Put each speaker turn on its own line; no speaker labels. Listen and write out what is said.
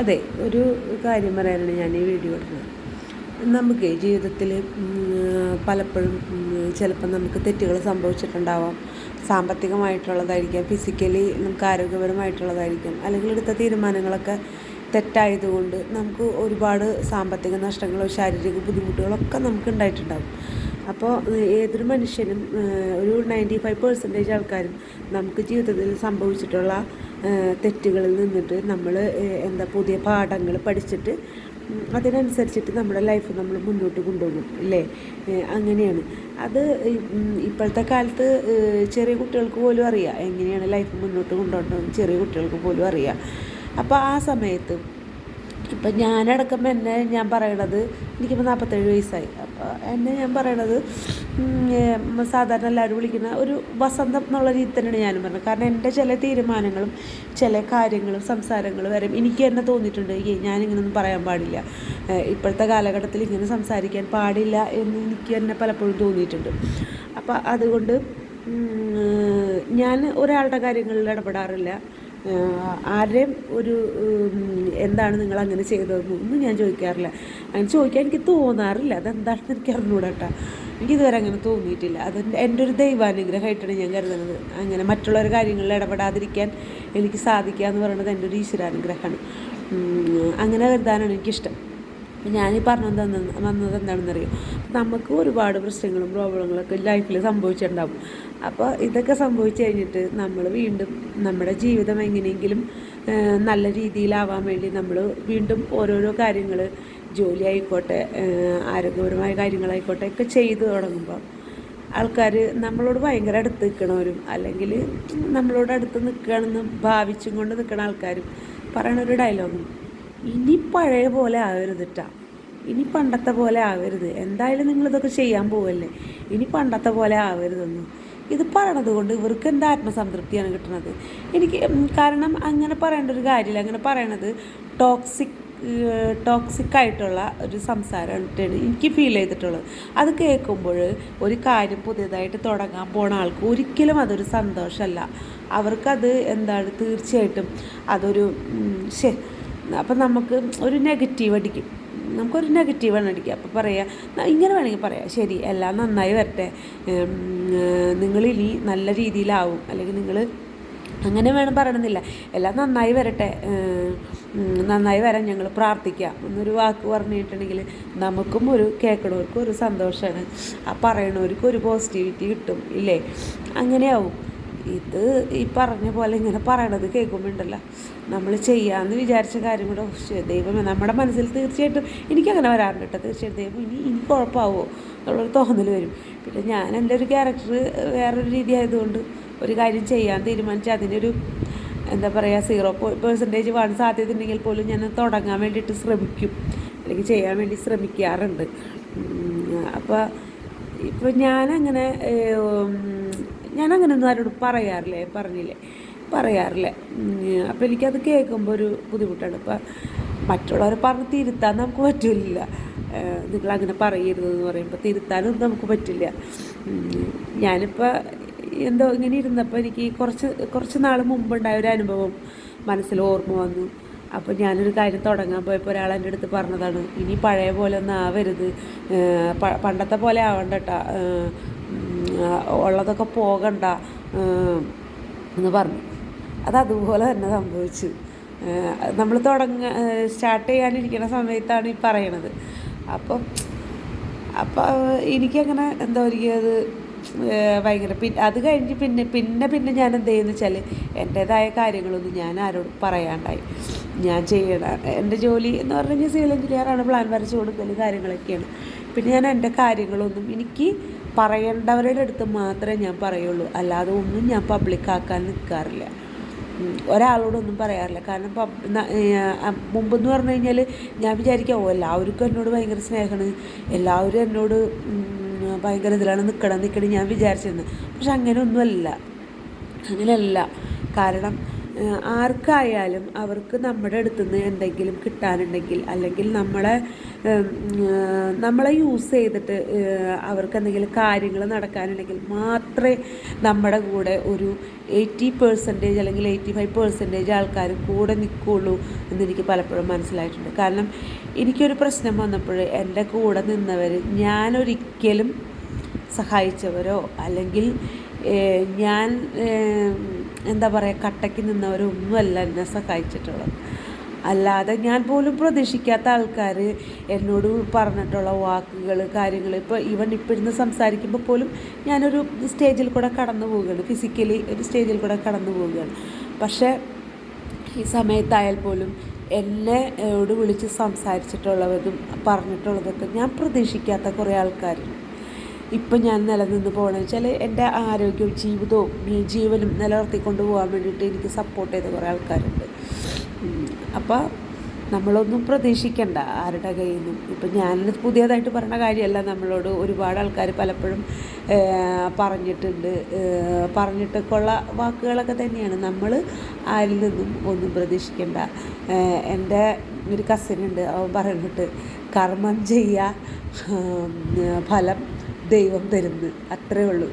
അതെ ഒരു കാര്യം പറയാനാണ് ഞാൻ ഈ വീഡിയോ എടുക്കുന്നത്. നമുക്ക് ജീവിതത്തിൽ പലപ്പോഴും ചിലപ്പോൾ നമുക്ക് തെറ്റുകൾ സംഭവിച്ചിട്ടുണ്ടാവാം. സാമ്പത്തികമായിട്ടുള്ളതായിരിക്കാം ഫിസിക്കലി നമുക്ക് ആരോഗ്യപരമായിട്ടുള്ളതായിരിക്കാം. അല്ലെങ്കിൽ എടുത്ത തീരുമാനങ്ങളൊക്കെ തെറ്റായതുകൊണ്ട് നമുക്ക് ഒരുപാട് സാമ്പത്തിക നഷ്ടങ്ങളോ ശാരീരിക ബുദ്ധിമുട്ടുകളൊക്കെ നമുക്ക് ഉണ്ടായിട്ടുണ്ടാവും. അപ്പോൾ ഏതൊരു മനുഷ്യനും ഒരു നയന്റി ഫൈവ് പെർസെന്റേജ് ആൾക്കാരും നമുക്ക് ജീവിതത്തിൽ സംഭവിച്ചിട്ടുള്ള തെറ്റുകളിൽ നിന്നിട്ട് നമ്മൾ എന്താ പുതിയ പാഠങ്ങൾ പഠിച്ചിട്ട് അതിനനുസരിച്ചിട്ട് നമ്മുടെ ലൈഫ് നമ്മൾ മുന്നോട്ട് കൊണ്ടുപോകും അല്ലേ? അങ്ങനെയാണ്. അത് ഇപ്പോഴത്തെ കാലത്ത് ചെറിയ കുട്ടികൾക്ക് പോലും അറിയാം എങ്ങനെയാണ് ലൈഫ് മുന്നോട്ട് കൊണ്ടുപോകുന്നത് ചെറിയ കുട്ടികൾക്ക് പോലും അറിയാം. അപ്പോൾ ആ സമയത്ത് ഇപ്പം ഞാനടക്കം എന്നെ ഞാൻ പറയണത് എനിക്കിപ്പോൾ നാൽപ്പത്തേഴ് വയസ്സായി. എന്നെ ഞാൻ പറയണത് സാധാരണ എല്ലാവരും വിളിക്കുന്ന ഒരു വസന്തം എന്നുള്ള രീതി തന്നെയാണ് ഞാനും പറഞ്ഞത്. കാരണം എന്റെ ചില തീരുമാനങ്ങളും ചില കാര്യങ്ങളും സംസാരങ്ങളും വരെ എനിക്ക് തന്നെ തോന്നിയിട്ടുണ്ട്. ഈ ഞാനിങ്ങനൊന്നും പറയാൻ പാടില്ല. ഇപ്പോഴത്തെ കാലഘട്ടത്തിൽ ഇങ്ങനെ സംസാരിക്കാൻ പാടില്ല എന്ന് എനിക്ക് തന്നെ പലപ്പോഴും തോന്നിയിട്ടുണ്ട്. അപ്പോൾ അതുകൊണ്ട് ഞാൻ ഒരാളുടെ കാര്യങ്ങളിൽ ഇടപെടാറില്ല. ആരുടെയും ഒരു എന്താണ് നിങ്ങൾ അങ്ങനെ ചെയ്തതെന്ന് ഒന്നും ഞാൻ ചോദിക്കാറില്ല. അങ്ങനെ ചോദിക്കാൻ എനിക്ക് തോന്നാറില്ല. അതെന്താണെന്ന് എനിക്ക് അറിഞ്ഞൂടട്ടാ എനിക്കിതുവരെ അങ്ങനെ തോന്നിയിട്ടില്ല. അത് എന്റെ ഒരു ദൈവാനുഗ്രഹമായിട്ടാണ് ഞാൻ കരുതുന്നത്. അങ്ങനെ മറ്റുള്ളവർ കാര്യങ്ങളിൽ ഇടപെടാതിരിക്കാൻ എനിക്ക് സാധിക്കുക എന്ന് പറയുന്നത് എന്റെ ഒരു ഈശ്വരാനുഗ്രഹമാണ്. അങ്ങനെ കരുതാനാണ് എനിക്കിഷ്ടം. ഞാനീ പറഞ്ഞത് വന്നത് എന്താണെന്നറിയോ? നമുക്ക് ഒരുപാട് പ്രശ്നങ്ങളും പ്രോബ്ലങ്ങളൊക്കെ ലൈഫിൽ സംഭവിച്ചിട്ടുണ്ടാവും. അപ്പോൾ ഇതൊക്കെ സംഭവിച്ചു കഴിഞ്ഞിട്ട് നമ്മൾ വീണ്ടും നമ്മുടെ ജീവിതം എങ്ങനെയെങ്കിലും നല്ല രീതിയിലാവാൻ വേണ്ടി നമ്മൾ വീണ്ടും ഓരോരോ കാര്യങ്ങൾ ജോലി ആയിക്കോട്ടെ ആരോഗ്യപരമായ കാര്യങ്ങളായിക്കോട്ടെ ഒക്കെ ചെയ്തു തുടങ്ങുമ്പോൾ ആൾക്കാർ നമ്മളോട് ഭയങ്കര അടുത്ത് നിൽക്കണവരും അല്ലെങ്കിൽ നമ്മളോട് അടുത്ത് നിൽക്കുകയാണെന്ന് ഭാവിച്ചും കൊണ്ട് നിൽക്കുന്ന ആൾക്കാരും പറയണ ഒരു ഡയലോഗും ഇനി പഴയ പോലെ ആവരുത് കേട്ടോ ഇനി പണ്ടത്തെ പോലെ ആവരുത്. എന്തായാലും നിങ്ങളിതൊക്കെ ചെയ്യാൻ പോവല്ലേ? ഇനി പണ്ടത്തെ പോലെ ആവരുതെന്ന്. ഇത് പറയണത് കൊണ്ട് ഇവർക്ക് എന്താ ആത്മസംതൃപ്തിയാണ് കിട്ടുന്നത് എനിക്ക് കാരണം അങ്ങനെ പറയേണ്ട ഒരു കാര്യമില്ല. അങ്ങനെ പറയണത് ടോക്സിക് ടോക്സിക് ആയിട്ടുള്ള ഒരു സംസാരമായിട്ടാണ് എനിക്ക് ഫീൽ ചെയ്തിട്ടുള്ളത്. അത് കേൾക്കുമ്പോൾ ഒരു കാര്യം പുതിയതായിട്ട് തുടങ്ങാൻ പോണ ആൾക്ക് ഒരിക്കലും അതൊരു സന്തോഷമല്ല. അവർക്കത് എന്താണ് തീർച്ചയായിട്ടും അതൊരു ശേ അപ്പം നമുക്ക് ഒരു നെഗറ്റീവ് അടിക്കും. നമുക്കൊരു നെഗറ്റീവാണ് അടിക്കുക. അപ്പോൾ പറയുക ഇങ്ങനെ വേണമെങ്കിൽ പറയാം. ശരി എല്ലാം നന്നായി വരട്ടെ. നിങ്ങളിനി നല്ല രീതിയിലാവും. അല്ലെങ്കിൽ നിങ്ങൾ അങ്ങനെ വേണം പറയണമെന്നില്ല. എല്ലാം നന്നായി വരട്ടെ. നന്നായി വരാൻ ഞങ്ങൾ പ്രാർത്ഥിക്കാം എന്നൊരു വാക്ക് പറഞ്ഞിട്ടുണ്ടെങ്കിൽ നമുക്കും ഒരു കേൾക്കണവർക്കും ഒരു സന്തോഷമാണ്. ആ പറയണവർക്കും ഒരു പോസിറ്റിവിറ്റി കിട്ടും. ഇല്ലേ? അങ്ങനെയാവും. ഇത് ഈ പറഞ്ഞ പോലെ ഇങ്ങനെ പറയണത് കേൾക്കുമ്പോണ്ടല്ലോ. നമ്മൾ ചെയ്യാമെന്ന് വിചാരിച്ച കാര്യം കൂടെ ദൈവമേ നമ്മുടെ മനസ്സിൽ തീർച്ചയായിട്ടും എനിക്കങ്ങനെ വരാറുണ്ട് കേട്ടോ തീർച്ചയായിട്ടും. ദൈവം ഇനി ഇനി കുഴപ്പമാവോ എന്നുള്ളൊരു തോന്നൽ വരും. പിന്നെ ഞാൻ എന്റെ ഒരു ക്യാരക്ടർ വേറൊരു രീതി ആയതുകൊണ്ട് ഒരു കാര്യം ചെയ്യാൻ തീരുമാനിച്ച് അതിനൊരു എന്താ പറയുക സീറോ പെർസെന്റേജ് വൺ സാധ്യത ഉണ്ടെങ്കിൽ പോലും ഞാൻ തുടങ്ങാൻ വേണ്ടിയിട്ട് ശ്രമിക്കും. അല്ലെങ്കിൽ ചെയ്യാൻ വേണ്ടി ശ്രമിക്കാറുണ്ട്. അപ്പോൾ ഇപ്പോൾ ഞാനങ്ങനെ ഞാനങ്ങനെ ഒന്നും ആരോട് പറയാറില്ലേ പറഞ്ഞില്ലേ പറയാറില്ല. അപ്പോൾ എനിക്കത് കേൾക്കുമ്പോൾ ഒരു ബുദ്ധിമുട്ടാണ്. ഇപ്പം മറ്റുള്ളവരെ പറഞ്ഞ് തിരുത്താൻ നമുക്ക് പറ്റില്ല നിങ്ങളങ്ങനെ പറയരുതെന്ന് പറയുമ്പോൾ തിരുത്താനും നമുക്ക് പറ്റില്ല. ഞാനിപ്പോൾ എന്തോ ഇങ്ങനെ ഇരുന്നപ്പോൾ എനിക്ക് കുറച്ച് കുറച്ച് നാൾ മുമ്പുണ്ടായ ഒരു അനുഭവം മനസ്സിൽ ഓർമ്മ വന്നു. അപ്പോൾ ഞാനൊരു കാര്യം തുടങ്ങാൻ പോയപ്പോൾ ഒരാൾ എന്റെ അടുത്ത് പറഞ്ഞതാണ് ഇനി പഴയ പോലെ ഒന്നും ആവരുത്. പണ്ടത്തെ പോലെ ആവണ്ട കേട്ടോ ഉള്ളതൊക്കെ പോകണ്ട എന്ന് പറഞ്ഞു. അത് അതുപോലെ തന്നെ സംഭവിച്ചു. നമ്മൾ തുടങ്ങ സ്റ്റാർട്ട് ചെയ്യാനിരിക്കുന്ന സമയത്താണ് ഈ പറയണത്. അപ്പം അപ്പോൾ എനിക്കങ്ങനെ എന്താ പറയുക അത് ഭയങ്കര പിന്നെ അത് കഴിഞ്ഞ് പിന്നെ പിന്നെ പിന്നെ ഞാൻ എന്ത് ചെയ്യുന്നു വെച്ചാൽ എന്റേതായ കാര്യങ്ങളൊന്നും ഞാൻ ആരോടും പറയാണ്ടായി. ഞാൻ ചെയ്യണ എന്റെ ജോലി എന്ന് പറഞ്ഞു കഴിഞ്ഞാൽ സിവിൽ എഞ്ചിനീയറാണ് പ്ലാൻ വരച്ച് കൊടുക്കൽ കാര്യങ്ങളൊക്കെയാണ്. പിന്നെ ഞാൻ എന്റെ കാര്യങ്ങളൊന്നും എനിക്ക് പറയേണ്ടവരുടെ അടുത്ത് മാത്രമേ ഞാൻ പറയുള്ളൂ. അല്ലാതെ ഒന്നും ഞാൻ പബ്ലിക്കാക്കാൻ നിൽക്കാറില്ല ഒരാളോടൊന്നും പറയാറില്ല. കാരണം മുമ്പെന്ന് പറഞ്ഞു കഴിഞ്ഞാൽ ഞാൻ വിചാരിക്കാം എല്ലാവർക്കും എന്നോട് ഭയങ്കര സ്നേഹമാണ് എല്ലാവരും എന്നോട് ഭയങ്കര ഇതിലാണ് നിൽക്കണം നിൽക്കണം ഞാൻ വിചാരിച്ചിരുന്നത് പക്ഷെ അങ്ങനെയൊന്നുമല്ല. അങ്ങനെയല്ല. കാരണം ആർക്കായാലും അവർക്ക് നമ്മുടെ അടുത്തുനിന്ന് എന്തെങ്കിലും കിട്ടാനുണ്ടെങ്കിൽ അല്ലെങ്കിൽ നമ്മളെ നമ്മളെ യൂസ് ചെയ്തിട്ട് അവർക്ക് എന്തെങ്കിലും കാര്യങ്ങൾ നടക്കാനുണ്ടെങ്കിൽ മാത്രമേ നമ്മുടെ കൂടെ ഒരു എയ്റ്റി പേഴ്സന്റേജ് അല്ലെങ്കിൽ എയ്റ്റി ഫൈവ് പേഴ്സന്റേജ് ആൾക്കാർ കൂടെ നിൽക്കുള്ളൂ എന്നെനിക്ക് പലപ്പോഴും മനസ്സിലായിട്ടുണ്ട്. കാരണം എനിക്കൊരു പ്രശ്നം വന്നപ്പോൾ എന്റെ കൂടെ നിന്നവർ ഞാനൊരിക്കലും സഹായിച്ചവരോ അല്ലെങ്കിൽ ഞാൻ എന്താ പറയുക കട്ടയ്ക്ക് നിന്നവരൊന്നുമല്ല എന്നെ സഹായിച്ചിട്ടുള്ളത്. അല്ലാതെ ഞാൻ പോലും പ്രതീക്ഷിക്കാത്ത ആൾക്കാർ എന്നോട് പറഞ്ഞിട്ടുള്ള വാക്കുകൾ കാര്യങ്ങൾ ഇപ്പോൾ ഈവൻ ഇപ്പോൾ ഇരുന്ന് സംസാരിക്കുമ്പോൾ പോലും ഞാനൊരു സ്റ്റേജിൽ കൂടെ കടന്നു പോവുകയാണ്. ഫിസിക്കലി ഒരു സ്റ്റേജിൽ കൂടെ കടന്നു പോവുകയാണ്. പക്ഷേ ഈ സമയത്തായാൽ പോലും എന്നെ വിളിച്ച് സംസാരിച്ചിട്ടുള്ളവരും പറഞ്ഞിട്ടുള്ളതൊക്കെ ഞാൻ പ്രതീക്ഷിക്കാത്ത കുറേ ആൾക്കാരുണ്ട്. ഇപ്പം ഞാൻ നിലനിന്ന് പോകണമെന്ന് വെച്ചാൽ എന്റെ ആരോഗ്യവും ജീവിതവും ജീവനും നിലനിർത്തിക്കൊണ്ട് പോകാൻ വേണ്ടിയിട്ട് എനിക്ക് സപ്പോർട്ട് ചെയ്ത കുറേ ആൾക്കാരുണ്ട്. അപ്പോൾ നമ്മളൊന്നും പ്രതീക്ഷിക്കണ്ട ആരുടെ കയ്യിൽ നിന്നും ഇപ്പം ഞാൻ പുതിയതായിട്ട് പറഞ്ഞ കാര്യമല്ല നമ്മളോട് ഒരുപാട് ആൾക്കാർ പലപ്പോഴും പറഞ്ഞിട്ടുണ്ട്. പറഞ്ഞിട്ടൊക്കെയുള്ള വാക്കുകളൊക്കെ തന്നെയാണ്. നമ്മൾ ആരിൽ നിന്നും ഒന്നും പ്രതീക്ഷിക്കണ്ട. എന്റെ ഒരു കസിനുണ്ട് അവൻ പറഞ്ഞിട്ട് കർമ്മം ചെയ്യുക ഫലം ദൈവം തരുന്നു അത്രേ ഉള്ളൂ.